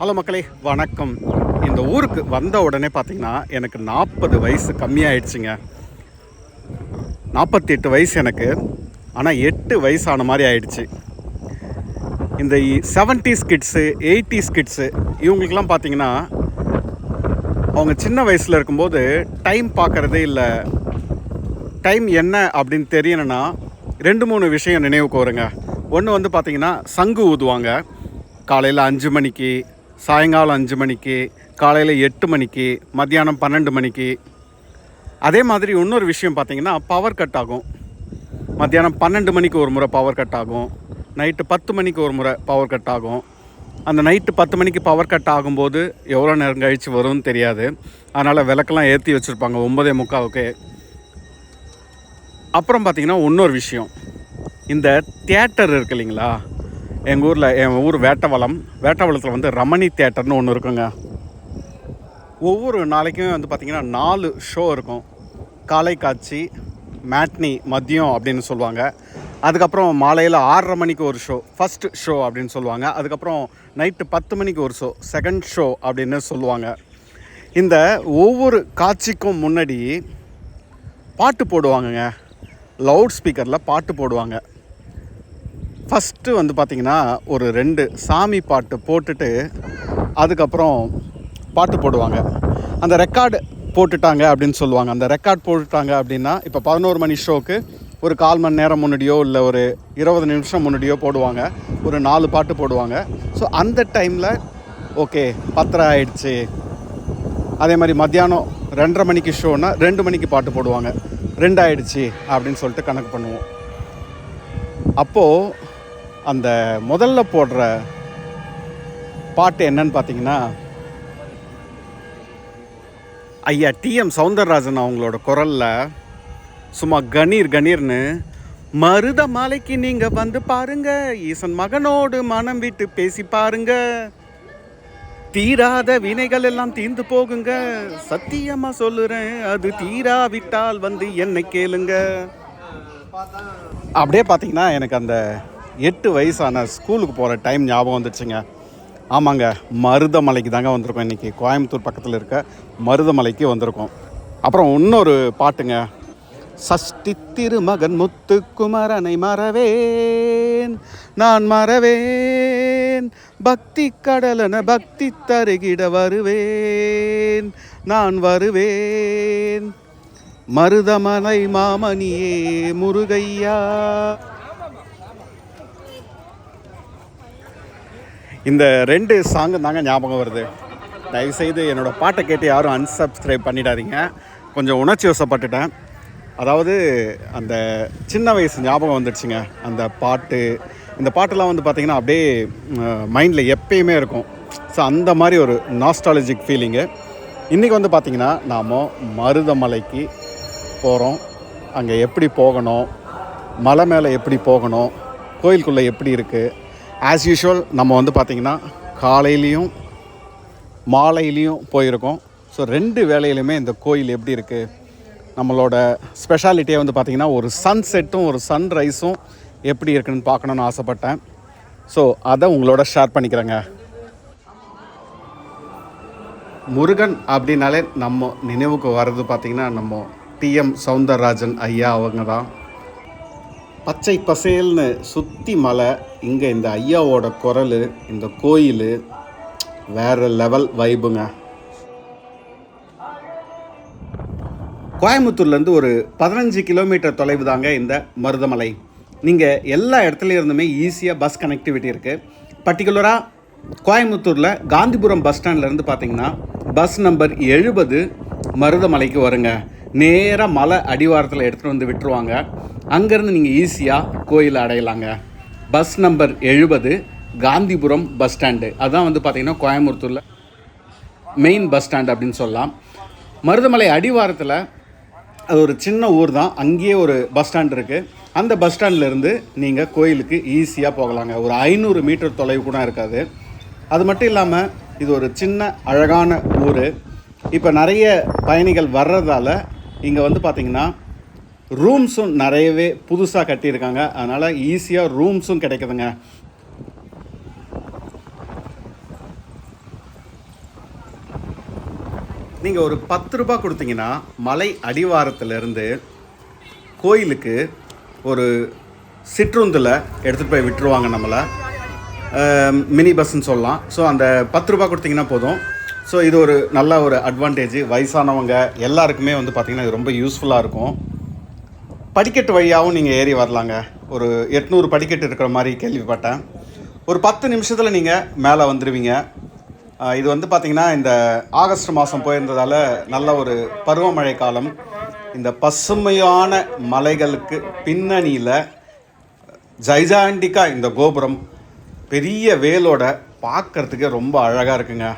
Hello மக்களே வணக்கம். இந்த ஊருக்கு வந்த உடனே பார்த்தீங்கன்னா எனக்கு நாற்பது வயசு கம்மியாயிடுச்சுங்க. நாற்பத்தி எட்டு வயசு எனக்கு. ஆனால் எட்டு வயசான மாதிரி ஆயிடுச்சு. இந்த செவன்டிஸ் கிட்ஸு எயிட்டிஸ் கிட்ஸு இவங்களுக்கெல்லாம் பார்த்தீங்கன்னா அவங்க சின்ன வயசில் இருக்கும்போது டைம் பார்க்குறதே இல்லை. டைம் என்ன அப்படின்னு தெரியணும்னா ரெண்டு மூணு விஷயம் நினைவுக்கு வருங்க. ஒன்று வந்து பார்த்திங்கன்னா சங்கு ஊதுவாங்க. காலையில் அஞ்சு மணிக்கு சாயங்காலம் அஞ்சு மணிக்கு காலையில் எட்டு மணிக்கு மத்தியானம் பன்னெண்டு மணிக்கு. அதே மாதிரி இன்னொரு விஷயம் பார்த்திங்கன்னா பவர் கட் ஆகும். மத்தியானம் பன்னெண்டு மணிக்கு ஒரு முறை பவர் கட் ஆகும். நைட்டு பத்து மணிக்கு ஒரு முறை பவர் கட் ஆகும். அந்த நைட்டு பத்து மணிக்கு பவர் கட் ஆகும்போது எவ்வளோ நேரம் கழித்து வரும்னு தெரியாது. அதனால் விளக்கெல்லாம் ஏற்றி வச்சுருப்பாங்க ஒன்பதே முக்காவுக்கு அப்புறம் பார்த்திங்கன்னா இன்னொரு விஷயம். இந்த தியேட்டர் இருக்கு இல்லைங்களா? எங்கள் ஊரில் என் ஊர் வேட்டவளம். வேட்டவளத்தில் வந்து ரமணி தேட்டர்னு ஒன்று இருக்குங்க. ஒவ்வொரு நாளைக்குமே வந்து பார்த்திங்கன்னா நாலு ஷோ இருக்கும். காலை காட்சி மேட்னி மதியம் அப்படின்னு சொல்லுவாங்க. அதுக்கப்புறம் மாலையில் ஆறரை மணிக்கு ஒரு ஷோ ஃபஸ்ட் ஷோ அப்படின்னு சொல்லுவாங்க. அதுக்கப்புறம் நைட்டு பத்து மணிக்கு ஒரு ஷோ செகண்ட் ஷோ அப்படின்னு சொல்லுவாங்க. இந்த ஒவ்வொரு காட்சிக்கும் முன்னாடி பாட்டு போடுவாங்கங்க. லவுட் ஸ்பீக்கரில் பாட்டு போடுவாங்க. ஃபஸ்ட்டு வந்து பார்த்திங்கன்னா ஒரு ரெண்டு சாமி பாட்டு போட்டுட்டு அதுக்கப்புறம் பாட்டு போடுவாங்க. அந்த ரெக்கார்டு போட்டுட்டாங்க அப்படின்னு சொல்லுவாங்க. அந்த ரெக்கார்ட் போட்டுட்டாங்க அப்படின்னா இப்போ பதினோரு மணி ஷோக்கு ஒரு கால் மணி நேரம் முன்னாடியோ இல்லை ஒரு இருபது நிமிஷம் முன்னாடியோ போடுவாங்க. ஒரு நாலு பாட்டு போடுவாங்க. ஸோ அந்த டைமில் ஓகே பத்தரை ஆயிடுச்சு. அதே மாதிரி மத்தியானம் ரெண்டரை மணிக்கு ஷோனா ரெண்டு மணிக்கு பாட்டு போடுவாங்க. ரெண்டு ஆயிடுச்சு அப்படின்னு சொல்லிட்டு கணக்கு பண்ணுவோம். அப்போது அந்த முதல்ல போடுற பாட்டு என்னன்னு பார்த்தீங்கன்னா ஐயா டிஎம் சவுந்தரராஜன் அவங்களோட குரலில் சும்மா கணீர் கணீர்னு மருத மாலைக்கு நீங்கள் வந்து பாருங்க ஈசன் மகனோடு மனம் விட்டு பேசி பாருங்க. தீராத வினைகள் எல்லாம் தீர்ந்து போகுங்க. சத்தியமா சொல்லுறேன் அது தீராவிட்டால் வந்து என்னை கேளுங்க. அப்படியே பார்த்தீங்கன்னா எனக்கு அந்த எட்டு வயசான ஸ்கூலுக்கு போகிற டைம் ஞாபகம் வந்துடுச்சுங்க ஆமாங்க மருதமலைக்கு தாங்க வந்திருக்கோம் இன்றைக்கி கோயம்புத்தூர் பக்கத்தில் இருக்க மருதமலைக்கு வந்திருக்கோம். அப்புறம் இன்னொரு பாட்டுங்க. சஷ்டி திருமகன் முத்துக்குமரனை மறவேன் நான் மறவேன். பக்தி கடலன பக்தி தருகிட வருவேன் நான் வருவேன். மருதமலை மாமணியே முருகையா. இந்த ரெண்டு சாங்கு தாங்க ஞாபகம் வருது. தயவுசெய்து என்னோடய பாட்டை கேட்டு யாரும் அன்சப்ஸ்கிரைப் பண்ணிடாதீங்க. கொஞ்சம் உணர்ச்சி வசப்பட்டுட்டேன். அதாவது அந்த சின்ன வயசு ஞாபகம் வந்துடுச்சுங்க. அந்த பாட்டு இந்த பாட்டெல்லாம் வந்து பார்த்திங்கன்னா அப்படியே மைண்டில் எப்பயுமே இருக்கும். ஸோ அந்த மாதிரி ஒரு நாஸ்டாலஜிக் ஃபீலிங்கு இன்றைக்கி வந்து பார்த்திங்கன்னா நாம் மருதமலைக்கு போகிறோம் அங்கே எப்படி போகணும்? மலை மேலே எப்படி போகணும்? கோயிலுக்குள்ளே எப்படி இருக்குது ஆஸ் யூஷுவல் நம்ம வந்து பார்த்திங்கன்னா காலையிலையும் மாலையிலையும் போயிருக்கோம். ஸோ ரெண்டு வேலையிலுமே இந்த கோயில் எப்படி இருக்குது நம்மளோட ஸ்பெஷாலிட்டியே வந்து பார்த்திங்கன்னா ஒரு சன் செட்டும் ஒரு சன்ரைஸும் எப்படி இருக்குன்னு பார்க்கணுன்னு ஆசைப்பட்டேன். ஸோ அதை உங்களோட ஷேர் பண்ணிக்கிறேங்க. முருகன் அப்படின்னாலே நம்ம நினைவுக்கு வர்றது பார்த்திங்கன்னா நம்ம டிஎம் சவுந்தரராஜன் ஐயா அவங்க தான். பச்சை பசேல்னு சுற்றி மலை இங்கே இந்த ஐயாவோட குரல் இந்த கோயில் வேறு லெவல் வைபுங்க கோயம்புத்தூர்லேருந்து ஒரு பதினஞ்சு கிலோமீட்டர் தொலைவு தாங்க இந்த மருதமலை. நீங்கள் எல்லா இடத்துல இருந்துமே ஈஸியாக பஸ் கனெக்டிவிட்டி இருக்குது பர்டிகுலராக கோயம்புத்தூரில் காந்திபுரம் பஸ் ஸ்டாண்ட்லேருந்து பார்த்தீங்கன்னா பஸ் நம்பர் எழுபது மருதமலைக்கு வருங்க. நேராக மலை அடிவாரத்தில் எடுத்துகிட்டு வந்து விட்டுருவாங்க. அங்கேருந்து நீங்கள் ஈஸியாக கோயில் அடையலாங்க. பஸ் நம்பர் எழுபது காந்திபுரம் பஸ் ஸ்டாண்டு. அதான் வந்து பார்த்திங்கன்னா கோயம்புத்தூரில் மெயின் பஸ் ஸ்டாண்ட் அப்படின்னு சொல்லலாம். மருதமலை அடிவாரத்தில் அது ஒரு சின்ன ஊர் தான். அங்கேயே ஒரு பஸ் ஸ்டாண்ட் இருக்குது அந்த பஸ் ஸ்டாண்ட்லேருந்து நீங்கள் கோயிலுக்கு ஈஸியாக போகலாங்க. ஒரு ஐநூறு மீட்டர் தொலைவு கூட இருக்காது. அது மட்டும் இல்லாமல் இது ஒரு சின்ன அழகான ஊர். இப்போ நிறைய பயணிகள் வர்றதால இங்கே வந்து பார்த்தீங்கன்னா ரூம்ஸும் நிறையவே புதுசாக கட்டியிருக்காங்க. அதனால் ஈஸியாக ரூம்ஸும் கிடைக்குதுங்க. நீங்கள் ஒரு பத்து ரூபா கொடுத்தீங்கன்னா மலை அடிவாரத்துலேருந்து கோயிலுக்கு ஒரு சிற்றுந்தில் எடுத்துகிட்டு போய் விட்டுருவாங்க நம்மளை. மினி பஸ்ன்னு சொல்லலாம். ஸோ அந்த பத்து ரூபா கொடுத்தீங்கன்னா போதும். ஸோ இது ஒரு நல்ல ஒரு அட்வான்டேஜ் வயசானவங்க எல்லாருக்குமே வந்து பார்த்திங்கன்னா இது ரொம்ப யூஸ்ஃபுல்லாக இருக்கும். படிக்கட்டு வழியாகவும் நீங்கள் ஏறி வரலாங்க. ஒரு எட்நூறு படிக்கட்டு இருக்கிற மாதிரி கேள்விப்பட்டேன். ஒரு பத்து நிமிஷத்தில் நீங்கள் மேலே வந்துடுவீங்க இது வந்து பார்த்திங்கன்னா இந்த ஆகஸ்ட் மாதம் போயிருந்ததால் நல்ல ஒரு பருவமழை காலம். இந்த பசுமையான மலைகளுக்கு பின்னணியில் ஜைஜாண்டிக்கா இந்த கோபுரம் பெரிய வேலோட பார்க்குறதுக்கே ரொம்ப அழகாக இருக்குங்க.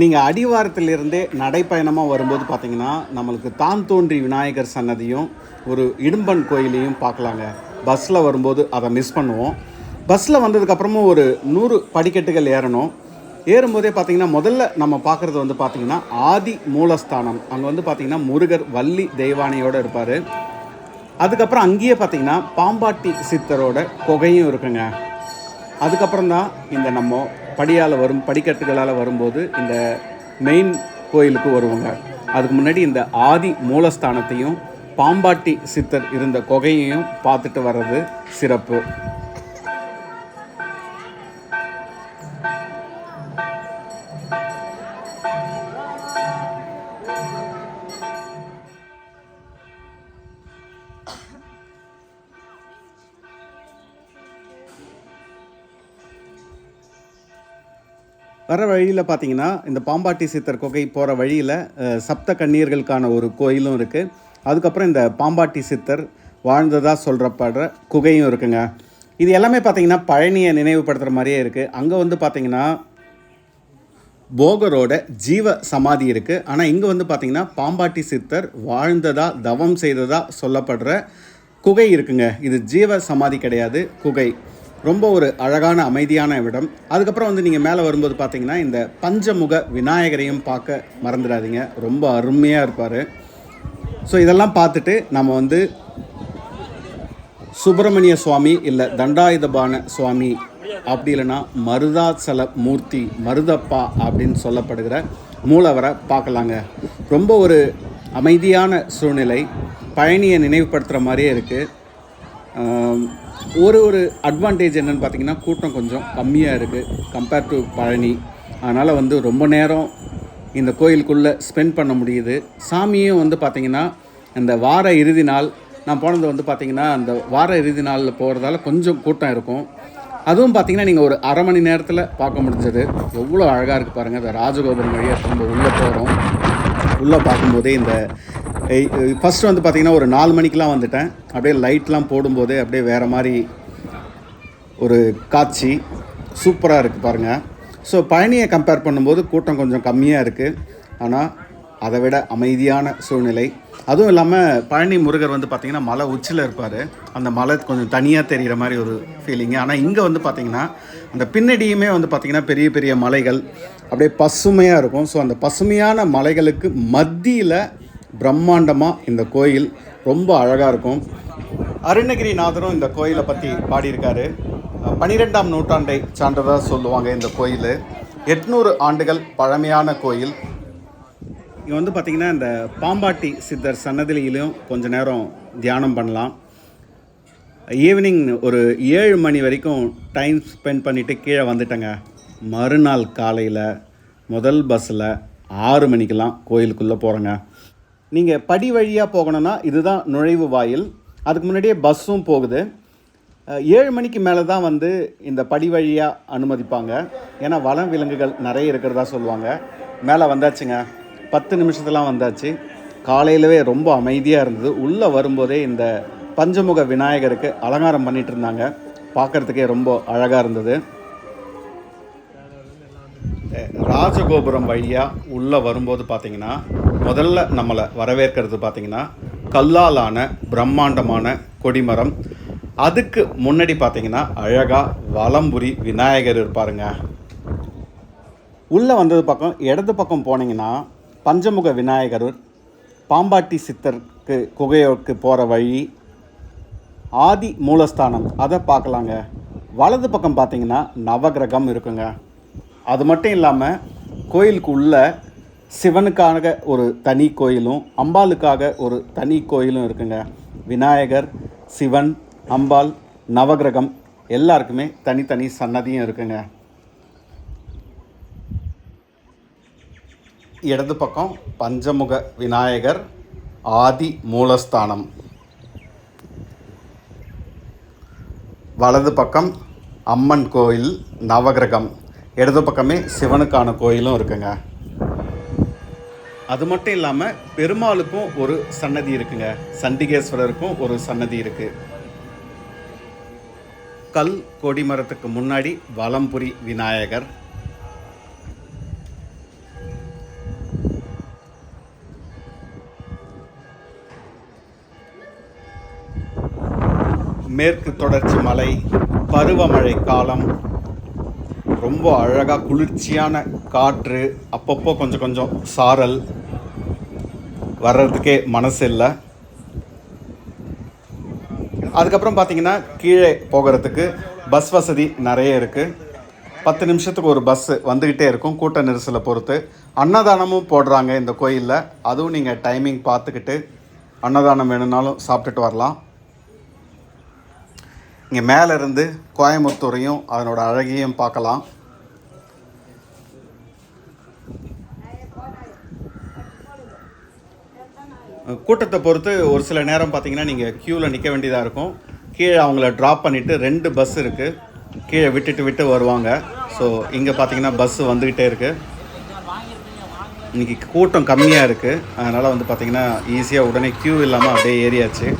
நீங்கள் அடிவாரத்திலிருந்தே நடைப்பயணமாக வரும்போது பார்த்தீங்கன்னா நம்மளுக்கு தான் தோன்றி விநாயகர் சன்னதியும் ஒரு இடும்பன் கோயிலையும் பார்க்கலாங்க. பஸ்ஸில் வரும்போது அதை மிஸ் பண்ணுவோம். பஸ்ஸில் வந்ததுக்கப்புறமும் ஒரு நூறு படிக்கட்டுகள் ஏறணும். ஏறும்போதே பார்த்தீங்கன்னா முதல்ல நம்ம பார்க்குறது வந்து பார்த்திங்கன்னா ஆதி மூலஸ்தானம். அங்கே வந்து பார்த்திங்கன்னா முருகர் வள்ளி தெய்வானையோடு இருப்பார். அதுக்கப்புறம் அங்கேயே பார்த்தீங்கன்னா பாம்பாட்டி சித்தரோட குகையும் இருக்குங்க. அதுக்கப்புறம் தான் இந்த நம்ம படியால் வரும் படிக்கட்டுகளால் வரும்போது இந்த மெயின் கோயிலுக்கு வருவாங்க. அதுக்கு முன்னாடி இந்த ஆதி மூலஸ்தானத்தையும் பாம்பாட்டி சித்தர் இருந்த குகையையும் பார்த்துட்டு வர்றது சிறப்பு. வர வழியில் பார்த்தீங்கன்னா இந்த பாம்பாட்டி சித்தர் குகை போகிற வழியில் சப்த கன்னியர்களுக்கான ஒரு கோயிலும் இருக்குது அதுக்கப்புறம் இந்த பாம்பாட்டி சித்தர் வாழ்ந்ததாக சொல்கிறப்படுற குகையும் இருக்குங்க. இது எல்லாமே பார்த்தீங்கன்னா பழனியை நினைவுபடுத்துகிற மாதிரியே இருக்குது அங்கே வந்து பார்த்தீங்கன்னா போகரோட ஜீவ சமாதி இருக்குது ஆனால் இங்கே வந்து பார்த்தீங்கன்னா பாம்பாட்டி சித்தர் வாழ்ந்ததா தவம் செய்ததாக சொல்லப்படுற குகை இருக்குங்க. இது ஜீவ சமாதி கிடையாது குகை. ரொம்ப ஒரு அழகான அமைதியான இடம். அதுக்கப்புறம் வந்து நீங்கள் மேலே வரும்போது பார்த்தீங்கன்னா இந்த பஞ்சமுக விநாயகரையும் பார்க்க மறந்துடாதீங்க. ரொம்ப அருமையாக இருப்பார். ஸோ இதெல்லாம் பார்த்துட்டு நம்ம வந்து சுப்பிரமணிய சுவாமி இல்லை தண்டாயுதபான சுவாமி அப்படி இல்லைன்னா மருதாச்சல மூர்த்தி மருதப்பா அப்படின்னு சொல்லப்படுகிற மூலவரை பார்க்கலாங்க. ரொம்ப ஒரு அமைதியான சூழ்நிலை. பழனியை நினைவுபடுத்துகிற மாதிரியே இருக்குது ஒரு ஒரு அட்வான்டேஜ் என்னன்னு பார்த்தீங்கன்னா கூட்டம் கொஞ்சம் கம்மியாக இருக்குது கம்பேர் டு பழனி. அதனால் வந்து ரொம்ப நேரம் இந்த கோயிலுக்குள்ளே ஸ்பெண்ட் பண்ண முடியுது. சாமியும் வந்து பார்த்திங்கன்னா இந்த வார இறுதி நாள் நான் போனது வந்து பார்த்திங்கன்னா அந்த வார இறுதி நாளில் போகிறதால கொஞ்சம் கூட்டம் இருக்கும். அதுவும் பார்த்தீங்கன்னா நீங்கள் ஒரு அரை மணி நேரத்தில் பார்க்க முடிஞ்சது. எவ்வளோ அழகாக இருக்குது பாருங்கள் இந்த ராஜகோபுரம் வழியாக நம்ம உள்ளே போகிறோம் உள்ளே பார்க்கும்போதே இந்த ஃபஸ்ட்டு வந்து பார்த்திங்கன்னா ஒரு நாலு மணிக்கெலாம் வந்துட்டேன். அப்படியே லைட்லாம் போடும்போதே அப்படியே வேறு மாதிரி ஒரு காட்சி சூப்பராக இருக்குது பாருங்கள் ஸோ பழனியை கம்பேர் பண்ணும்போது கூட்டம் கொஞ்சம் கம்மியாக இருக்குது ஆனால் அதை விட அமைதியான சூழ்நிலை. அதுவும் இல்லாமல் பழனி முருகர் வந்து பார்த்திங்கன்னா மலை உச்சியில் இருப்பார். அந்த மலை கொஞ்சம் தனியாக தெரிகிற மாதிரி ஒரு ஃபீலிங்கு ஆனால் இங்கே வந்து பார்த்திங்கன்னா அந்த பின்னடியுமே வந்து பார்த்திங்கன்னா பெரிய பெரிய மலைகள். அப்படியே பசுமையாக இருக்கும். ஸோ அந்த பசுமையான மலைகளுக்கு மத்தியில் பிரம்மாண்டமாக இந்த கோயில் ரொம்ப அழகாக இருக்கும். அருணகிரிநாதரும் இந்த கோயிலை பற்றி பாடியிருக்காரு. பனிரெண்டாம் நூற்றாண்டை சான்றதாக சொல்லுவாங்க இந்த கோயில். எட்நூறு ஆண்டுகள் பழமையான கோயில். இங்கே வந்து பார்த்திங்கன்னா இந்த பாம்பாட்டி சித்தர் சன்னதிலையிலும் கொஞ்ச நேரம் தியானம் பண்ணலாம். ஈவினிங் ஒரு ஏழு மணி வரைக்கும் டைம் ஸ்பெண்ட் பண்ணிவிட்டு கீழே வந்துட்டேங்க. மறுநாள் காலையில் முதல் பஸ்ஸில் ஆறு மணிக்கெலாம் கோயிலுக்குள்ளே போகிறேங்க நீங்கள் படி வழியாக போகணுன்னா இதுதான் நுழைவு வாயில். அதுக்கு முன்னாடியே பஸ்ஸும் போகுது. ஏழு மணிக்கு மேலே தான் வந்து இந்த படி வழியாக அனுமதிப்பாங்க. ஏன்னா வளம் விலங்குகள் நிறைய இருக்கிறதா சொல்லுவாங்க. மேலே வந்தாச்சுங்க. பத்து நிமிஷத்துலாம் வந்தாச்சு. காலையிலவே ரொம்ப அமைதியாக இருந்தது. உள்ளே வரும்போதே இந்த பஞ்சமுக விநாயகருக்கு அலங்காரம் பண்ணிட்டு இருந்தாங்க. பார்க்கறதுக்கே ரொம்ப அழகாக இருந்தது. ராஜகோபுரம் வழியாக உள்ளே வரும்போது பார்த்தீங்கன்னா முதல்ல நம்மளை வரவேற்கிறது பார்த்திங்கன்னா கல்லாலான பிரம்மாண்டமான கொடிமரம். அதுக்கு முன்னாடி பார்த்தீங்கன்னா அழகாக வலம்புரி விநாயகர் இருப்பாருங்க. உள்ளே வந்தது பக்கம் இடது பக்கம் போனீங்கன்னா பஞ்சமுக விநாயகர் பாம்பாட்டி சித்தருக்கு குகையோக்கு போகிற வழி ஆதி மூலஸ்தானம் அதை பார்க்கலாங்க. வலது பக்கம் பார்த்தீங்கன்னா நவகிரகம் இருக்குங்க. அது மட்டும் இல்லாமல் கோயிலுக்கு உள்ளே சிவனுக்காக ஒரு தனி கோயிலும் அம்பாளுக்காக ஒரு தனி கோயிலும் இருக்குங்க. விநாயகர் சிவன் அம்பாள் நவகிரகம் எல்லாருக்குமே தனித்தனி சன்னதியும் இருக்குங்க. இடது பக்கம் பஞ்சமுக விநாயகர் ஆதி மூலஸ்தானம். வலது பக்கம் அம்மன் கோயில் நவகிரகம். இடது பக்கமே சிவனுக்கான கோயிலும் இருக்குங்க. அது மட்டும் இல்லாமல் பெருமாளுக்கும் ஒரு சன்னதி இருக்குங்க. சண்டிகேஸ்வரருக்கும் ஒரு சன்னதி இருக்குது கல் கொடிமரத்துக்கு முன்னாடி வலம்புரி விநாயகர். மேற்கு தொடர்ச்சி மலை பருவமழை காலம். ரொம்ப அழகாக குளிர்ச்சியான காற்று அப்பப்போ கொஞ்சம் கொஞ்சம் சாரல் வர்றதுக்கே மனசு இல்லை. அதுக்கப்புறம் பார்த்தீங்கன்னா கீழே போகிறதுக்கு பஸ் வசதி நிறைய இருக்குது பத்து நிமிஷத்துக்கு ஒரு பஸ்ஸு வந்துக்கிட்டே இருக்கும் கூட்ட நெரிசலை பொறுத்து. அன்னதானமும் போடுறாங்க இந்த கோயிலில். அதுவும் நீங்கள் டைமிங் பார்த்துக்கிட்டு அன்னதானம் வேணும்னாலும் சாப்பிட்டுட்டு வரலாம். இங்கே மேலேருந்து கோயம்புத்தூரையும் அதனோட அழகையும் பார்க்கலாம். கூட்டத்தை பொறுத்து ஒரு சில நேரம் பார்த்தீங்கன்னா நீங்கள் க்யூவில் நிற்க வேண்டியதாக இருக்கும். கீழே அவங்கள ட்ராப் பண்ணிவிட்டு ரெண்டு பஸ் இருக்குது கீழே விட்டுட்டு விட்டு வருவாங்க. ஸோ இங்கே பார்த்தீங்கன்னா பஸ்ஸு வந்துக்கிட்டே இருக்குது இன்றைக்கி கூட்டம் கம்மியாக இருக்குது அதனால் வந்து பார்த்திங்கன்னா ஈஸியாக உடனே க்யூ இல்லாமல் அப்படியே ஏறியாச்சு.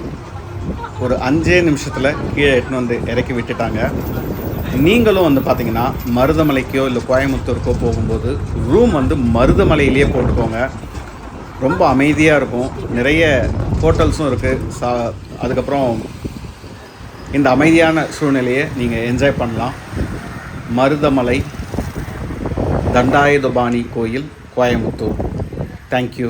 ஒரு அஞ்சே நிமிஷத்தில் கீழே எட்டுன்னு வந்து இறக்கி விட்டுட்டாங்க. நீங்களும் வந்து பார்த்தீங்கன்னா மருதமலைக்கோ இல்லை கோயம்புத்தூருக்கோ போகும்போது ரூம் வந்து மருதமலையிலேயே போட்டுக்கோங்க. ரொம்ப அமைதியாக இருக்கும். நிறைய ஹோட்டல்ஸும் இருக்குது சா அதுக்கப்புறம் இந்த அமைதியான சூழ்நிலையை நீங்கள் என்ஜாய் பண்ணலாம். மருதமலை தண்டாயுதபாணி கோயில் கோயம்புத்தூர். தேங்க்யூ